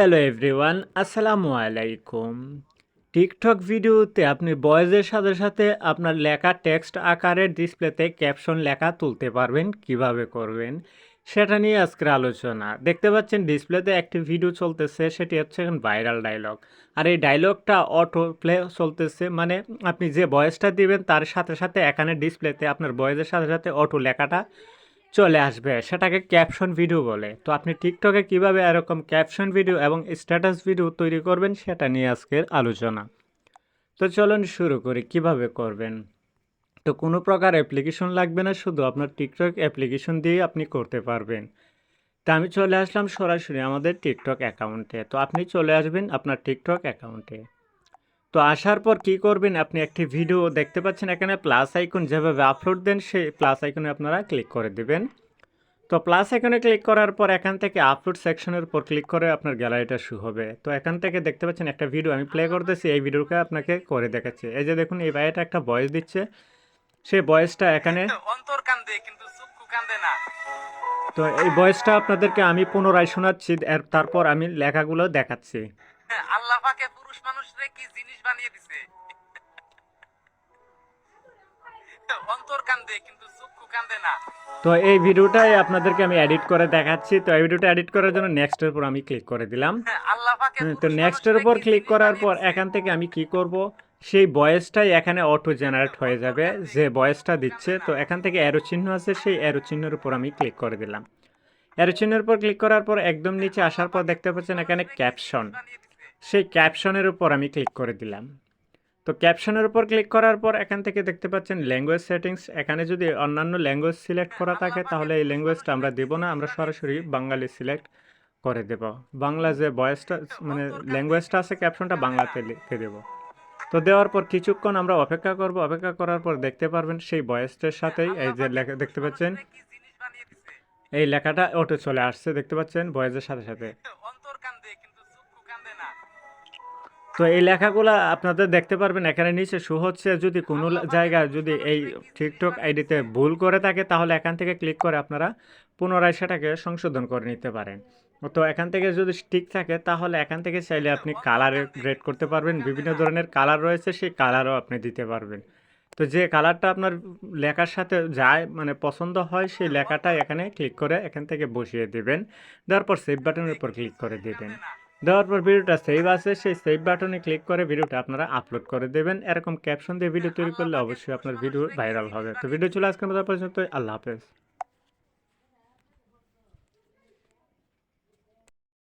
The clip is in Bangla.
হ্যালো এভরিওয়ান আসসালামু আলাইকুম টিকটক ভিডিওতে আপনি ভয়েসের সাথে সাথে আপনার লেখা টেক্সট আকারের ডিসপ্লেতে ক্যাপশন লেখা তুলতে পারবেন, কীভাবে করবেন, সেটা নিয়ে আজকের আলোচনা। দেখতে পাচ্ছেন ডিসপ্লেতে একটি ভিডিও চলতেছে, সেটি হচ্ছে এখন ভাইরাল ডায়লগ আর এই ডায়লগটা অটো প্লে চলতেছে মানে আপনি যে ভয়েসটা দিবেন, তার সাথে সাথে এখানে ডিসপ্লেতে আপনার ভয়েসের সাথে সাথে অটো লেখাটা চলে আসবে, সেটাকে ক্যাপশন ভিডিও বলে। তো আপনি টিকটকে কীভাবে এরকম ক্যাপশন ভিডিও এবং স্ট্যাটাস ভিডিও তৈরি করবেন, সেটা নিয়ে আজকের আলোচনা। তো চলুন শুরু করি, কীভাবে করবেন? তো কোনো প্রকার অ্যাপ্লিকেশন লাগবে না, শুধু আপনার টিকটক অ্যাপ্লিকেশন দিয়ে আপনি করতে পারবেন। তা আমি চলে আসলাম সরাসরি আমাদের টিকটক অ্যাকাউন্টে তো আপনি চলে আসবেন আপনার টিকটক অ্যাকাউন্টে তো আসার পর কি করবেন? আপনি একটি ভিডিও দেখতে পাচ্ছেন এখানে প্লাস আইকন যেভাবে আপলোড দেন সেই প্লাস আইকনে আপনারা ক্লিক করে দেবেন। তো প্লাস আইকনে ক্লিক করার পর এখান থেকে আপলোড সেকশনের উপর ক্লিক করে আপনার গ্যালারিটা শু হবে। তো এখান থেকে দেখতে পাচ্ছেন একটা ভিডিও আমি প্লে করতেছি এই ভিডিওকে আপনাকে করে দেখাচ্ছি। এই যে দেখুন এই ভাইটা একটা ভয়েস দিচ্ছে। সেই ভয়েসটা এখানে অন্তর কান্দে কিন্তু চক্ষু কান্দে না। তো এই ভয়েসটা আপনাদেরকে আমি পুনরায় শোনাচ্ছি তারপর আমি লেখাগুলো দেখাচ্ছি। আল্লাহ পাকে পুরুষ মানুষরে কি জিনিস বানিয়ে দিছে? অন্তর কান্দে কিন্তু চক্ষু কান্দে না। তো এই ভিডিওটাই আপনাদেরকে আমি এডিট করে দেখাচ্ছি। তো এই ভিডিওটা এডিট করার জন্য নেক্সটের উপর আমি ক্লিক করে দিলাম। হুম, তো নেক্সটের উপর ক্লিক করার পর এখান থেকে আমি কি করব? সেই ভয়েসটাই এখানে অটো জেনারেট হয়ে যাবে যে ভয়েসটা দিচ্ছে। তো এখান থেকে অ্যারো চিহ্ন আছে সেই অ্যারো চিহ্নের উপর আমি ক্লিক করে দিলাম। অ্যারো চিহ্নের উপর ক্লিক করার পর একদম নিচে আসার পর দেখতে পাচ্ছেন এখানে ক্যাপশন। সেই ক্যাপশনের উপর আমি ক্লিক করে দিলাম। তো ক্যাপশনের উপর ক্লিক করার পর এখান থেকে দেখতে পাচ্ছেন ল্যাঙ্গুয়েজ সেটিংস এখানে যদি অন্যান্য ল্যাঙ্গুয়েজ সিলেক্ট করা থাকে, তাহলে এই ল্যাঙ্গুয়েজটা আমরা দেবো না, আমরা সরাসরি বাঙালি সিলেক্ট করে দেব। বাংলা যে ভয়েসটা মানে ল্যাঙ্গুয়েজটা আছে ক্যাপশনটা বাংলাতে লিখে দেব। তো দেওয়ার পর কিছুক্ষণ আমরা অপেক্ষা করব। অপেক্ষা করার পর দেখতে পারবেন সেই ভয়েসটার সাথেই এই যে লেখা, দেখতে পাচ্ছেন? এই লেখাটা অটো চলে আসছে, দেখতে পাচ্ছেন? ভয়েসের সাথে সাথে। তো এই লেখাগুলো আপনাদের দেখতে পারবেন এখানে নিচে শো হচ্ছে যদি কোনো জায়গায় যদি এই টিকটক আইডিতে ভুল করে থাকে, তাহলে এখান থেকে ক্লিক করে আপনারা পুনরায় সেটাকে সংশোধন করে নিতে পারেন। তো এখান থেকে যদি ঠিক থাকে, তাহলে এখান থেকে চাইলে আপনি কালারে রেড করতে পারবেন। বিভিন্ন ধরনের কালার রয়েছে, সেই কালারও আপনি দিতে পারবেন। তো যে কালারটা আপনার লেখার সাথে যায় মানে পছন্দ হয়, সেই লেখাটা এখানে ক্লিক করে এখান থেকে বসিয়ে দেবেন। দেওয়ার পর সেভ বাটনের উপর ক্লিক করে দেবেন। দেওয়ার পর ভিডিওটা সেভ আছে সেই সেভ বাটনে ক্লিক করে ভিডিওটা আপনারা আপলোড করে দেবেন। এরকম ক্যাপশন দিয়ে ভিডিও তৈরি করলে অবশ্যই আপনার ভিডিও ভাইরাল হবে। তো ভিডিও চলে আজকের মতো পর্যন্ত আল্লাহ হাফেজ।